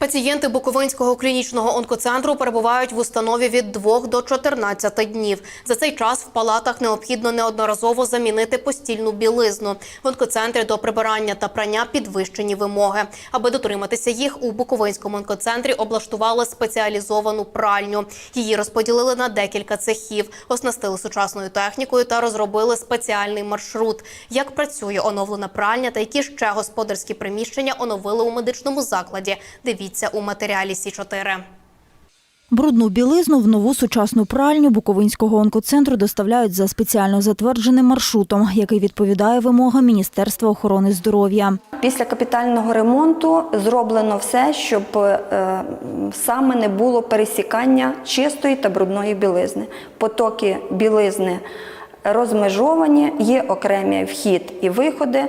Пацієнти Буковинського клінічного онкоцентру перебувають в установі від 2 до 14 днів. За цей час в палатах необхідно неодноразово замінити постільну білизну. В онкоцентрі до прибирання та прання підвищені вимоги. Аби дотриматися їх, у Буковинському онкоцентрі облаштували спеціалізовану пральню. Її розподілили на декілька цехів, оснастили сучасною технікою та розробили спеціальний маршрут. Як працює оновлена пральня та які ще господарські приміщення оновили у медичному закладі. Дивіться у матеріалі Сі 4 Брудну білизну в нову сучасну пральню Буковинського онкоцентру доставляють за спеціально затвердженим маршрутом, який відповідає вимогам Міністерства охорони здоров'я. Після капітального ремонту зроблено все, щоб е, саме не було пересікання чистої та брудної білизни. Потоки білизни розмежовані, є окремі вхід і виходи.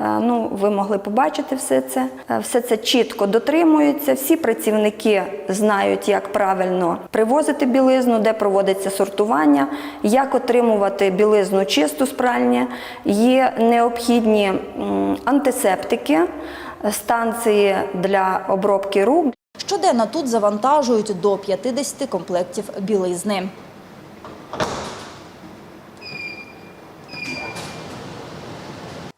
Е, Ну, ви могли побачити все це. Е, Все це чітко дотримується. Всі працівники знають, як правильно привозити білизну, де проводиться сортування, як отримувати білизну чисту з пральні. Є необхідні антисептики, станції для обробки рук. Щоденно тут завантажують до 50 комплектів білизни.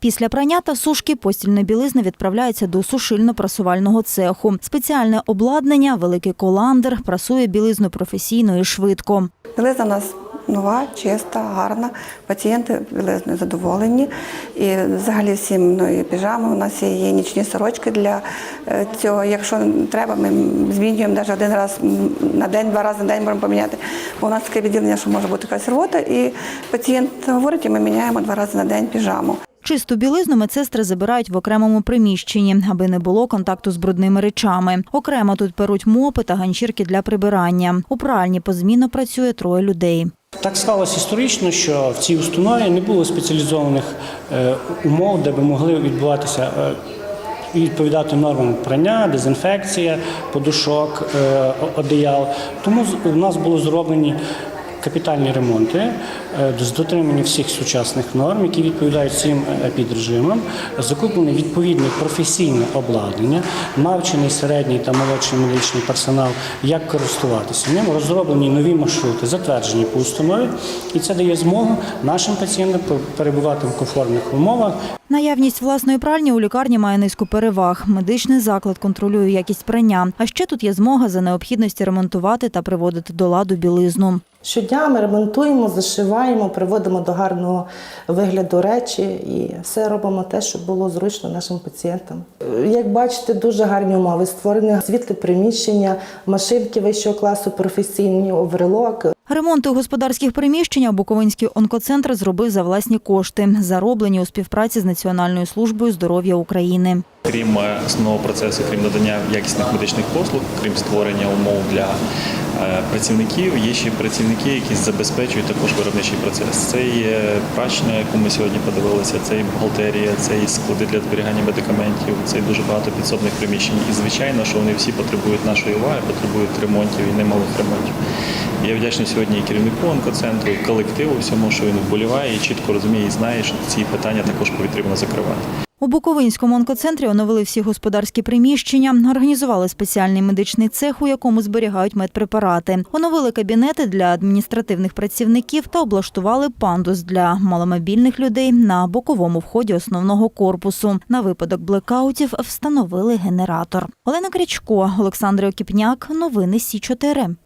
Після прання та сушки постільна білизна відправляється до сушильно-прасувального цеху. Спеціальне обладнання, великий коландер, прасує білизну професійно і швидко. Білизна у нас нова, чиста, гарна. Пацієнти білизною задоволені. І взагалі всім ну, піжами. У нас є, є нічні сорочки для е, цього. Якщо треба, ми змінюємо навіть один раз на день, два рази на день можемо поміняти. Бо у нас таке відділення, що може бути якась рвота, і пацієнт говорить, і ми міняємо два рази на день піжаму. Чисту білизну медсестри забирають в окремому приміщенні, аби не було контакту з брудними речами. Окремо тут перуть мопи та ганчірки для прибирання. У пральні позмінно працює троє людей. Так сталося історично, що в цій установі не було спеціалізованих е, умов, де би могли відбуватися е, і відповідати нормам прання, дезінфекція, подушок, е, одеял. Тому у нас були зроблені капітальні ремонти з дотримання всіх сучасних норм, які відповідають всім е, підрежимам, закуплене відповідне професійне обладнання, навчений середній та молодший медичний персонал, як користуватися ним, розроблені нові маршрути, затверджені по установі, і це дає змогу нашим пацієнтам перебувати в комфортних умовах Наявність власної пральні у лікарні має низку переваг. Медичний заклад контролює якість прання. А ще тут є змога за необхідності ремонтувати та приводити до ладу білизну. Щодня ми ремонтуємо, зашиваємо, приводимо до гарного вигляду речі і все робимо те, щоб було зручно нашим пацієнтам. Як бачите, дуже гарні умови створені світле приміщення, машинки вищого класу, професійні оверлок. Ремонти господарських приміщень Буковинський онкоцентр зробив за власні кошти, зароблені у співпраці з Національною службою здоров'я України. Крім е, основного процесу, крім надання якісних медичних послуг, крім створення умов для е, працівників, є ще працівники, які забезпечують також виробничий процес. Це є прачня, яку ми сьогодні подивилися, це і бухгалтерія, це і склади для зберігання медикаментів, це і дуже багато підсобних приміщень. І звичайно, що вони всі потребують нашої уваги, потребують ремонтів і немалих ремонтів. Я вдячний сьогодні і керівнику онкоцентру, і колективу всьому, що він вболіває і чітко розуміє і знає, що ці питання також потрібно закривати. У Буковинському онкоцентрі оновили всі господарські приміщення, організували спеціальний медичний цех, у якому зберігають медпрепарати, оновили кабінети для адміністративних працівників та облаштували пандус для маломобільних людей на боковому вході основного корпусу. На випадок блекаутів встановили генератор. Олена Крячко, Олександр Окіпняк. Новини Сі 4